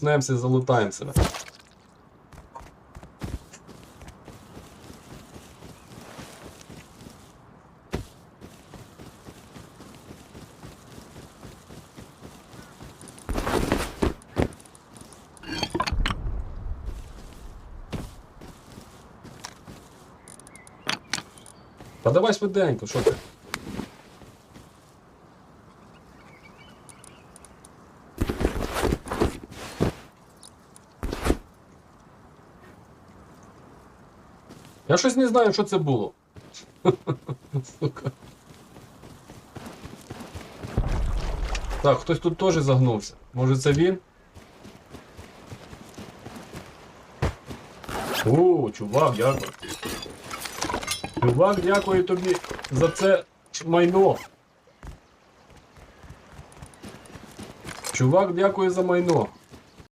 Снемося, залутаємо себе. Та швиденько, що ти? Я щось не знаю, що це було. Сука. Так, хтось тут теж загнувся. Може це він? О, чувак, дякую. Чувак, дякую тобі за це майно. Чувак, дякую за майно.